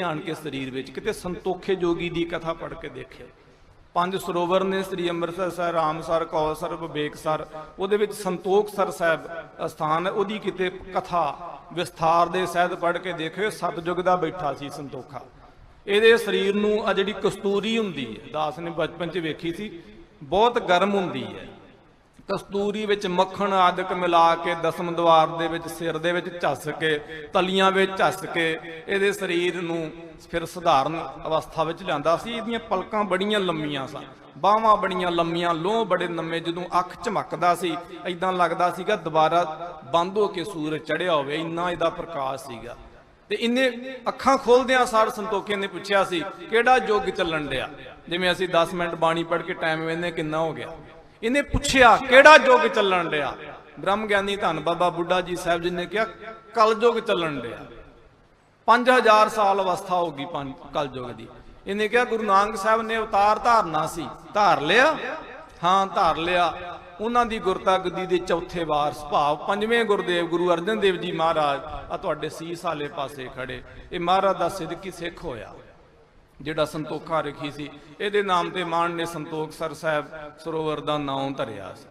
ਆਣ ਕੇ ਸਰੀਰ ਵਿੱਚ, ਕਿਤੇ ਸੰਤੋਖੇ ਜੋਗੀ ਦੀ ਕਥਾ ਪੜ੍ਹ ਕੇ ਦੇਖਿਓ। ਪੰਜ ਸਰੋਵਰ ਨੇ ਸ੍ਰੀ ਅੰਮ੍ਰਿਤਸਰ ਸਾਹਿਬ ਰਾਮਸਰ ਕੌਲਸਰ ਵਿਵੇਕਸਰ ਉਹਦੇ ਵਿੱਚ ਸੰਤੋਖਸਰ ਸਾਹਿਬ ਸਥਾਨ ਹੈ, ਉਹਦੀ ਕਿਤੇ ਕਥਾ ਵਿਸਥਾਰ ਦੇ ਸਹਿਤ ਪੜ੍ਹ ਕੇ ਦੇਖਿਓ ਸਤਜੁਗ ਦਾ ਬੈਠਾ ਸੀ ਸੰਤੋਖਾ। ਇਹਦੇ ਸਰੀਰ ਨੂੰ ਆ ਜਿਹੜੀ ਕਸਤੂਰੀ ਹੁੰਦੀ ਹੈ, ਦਾਸ ਨੇ ਬਚਪਨ 'ਚ ਵੇਖੀ ਸੀ, ਬਹੁਤ ਗਰਮ ਹੁੰਦੀ ਹੈ। ਕਸਤੂਰੀ ਵਿੱਚ ਮੱਖਣ ਆਦਿਕ ਮਿਲਾ ਕੇ ਦਸਮ ਦਵਾਰ ਦੇ ਵਿੱਚ ਸਿਰ ਦੇ ਵਿੱਚ ਝੱਸ ਕੇ, ਤਲੀਆਂ ਵਿੱਚ ਝੱਸ ਕੇ ਇਹਦੇ ਸਰੀਰ ਨੂੰ ਫਿਰ ਸਧਾਰਨ ਅਵਸਥਾ ਵਿੱਚ ਲਿਆਂਦਾ ਸੀ। ਇਹਦੀਆਂ ਪਲਕਾਂ ਬੜੀਆਂ ਲੰਮੀਆਂ ਸਨ, ਬਾਹਾਂ ਬੜੀਆਂ ਲੰਮੀਆਂ, ਲੋਹ ਬੜੇ ਲੰਮੇ ਜਦੋਂ ਅੱਖ ਝਮਕਦਾ ਸੀ ਐਦਾਂ ਲੱਗਦਾ ਸੀਗਾ ਦੁਬਾਰਾ ਬੰਦ ਹੋ ਕੇ ਸੂਰਜ ਚੜ੍ਹਿਆ ਹੋਵੇ, ਇੰਨਾ ਇਹਦਾ ਪ੍ਰਕਾਸ਼ ਸੀਗਾ। ਤੇ ਇਹਨੇ ਅੱਖਾਂ ਖੋਲਦਿਆਂ ਸਾਰ ਸੰਤੋਖੇ ਨੇ ਪੁੱਛਿਆ ਸੀ, ਕਿਹੜਾ ਯੁੱਗ ਚੱਲਣ ਡਿਆ? ਜਿਵੇਂ ਅਸੀਂ 10 ਮਿੰਟ ਬਾਣੀ ਪੜ੍ਹ ਕੇ ਟਾਈਮ ਵੇਨੇ ਕਿੰਨਾ ਹੋ ਗਿਆ? ਇਹਨੇ ਪੁੱਛਿਆ, ਕਿਹੜਾ ਯੁੱਗ ਚੱਲਣ ਡਿਆ? ਬ੍ਰਹਮ ਗਿਆਨੀ ਧੰਨ ਬਾਬਾ ਬੁੱਢਾ ਜੀ ਸਾਹਿਬ ਜੀ ਨੇ ਕਿਹਾ ਕਲ ਯੁੱਗ ਚੱਲਣ ਡਿਆ। 5000 ਸਾਲ ਅਵਸਥਾ ਹੋ ਗਈ ਕਲ ਯੁੱਗ ਦੀ। ਇਹਨੇ ਕਿਹਾ, ਗੁਰੂ ਨਾਨਕ ਸਾਹਿਬ ਨੇ ਅਵਤਾਰ ਧਾਰਨਾ ਸੀ, ਧਾਰ ਲਿਆ? ਹਾਂ, ਧਾਰ ਲਿਆ। ਉਹਨਾਂ ਦੀ ਗੁਰਤਾ ਗੱਦੀ ਦੇ ਚੌਥੇ ਵਾਰ ਭਾਵ ਪੰਜਵੇਂ ਗੁਰਦੇਵ, ਗੁਰੂ ਅਰਜਨ ਦੇਵ ਜੀ ਮਹਾਰਾਜ ਆ ਤੁਹਾਡੇ ਸੀਸ ਵਾਲੇ ਪਾਸੇ ਖੜੇ। ਇਹ ਮਹਾਰਾਜ ਦਾ ਸਿੱਧਕੀ ਸਿੱਖ ਹੋਇਆ? ਜਿਹੜਾ ਸੰਤੋਖਾ ਰਖੀ ਸੀ, ਇਹਦੇ ਨਾਮ ਤੇ ਮਾਨ ਨੇ ਸੰਤੋਖ ਸਰ ਸਾਹਿਬ ਸਰੋਵਰ ਦਾ ਨਾਮ ਧਰਿਆ ਸੀ।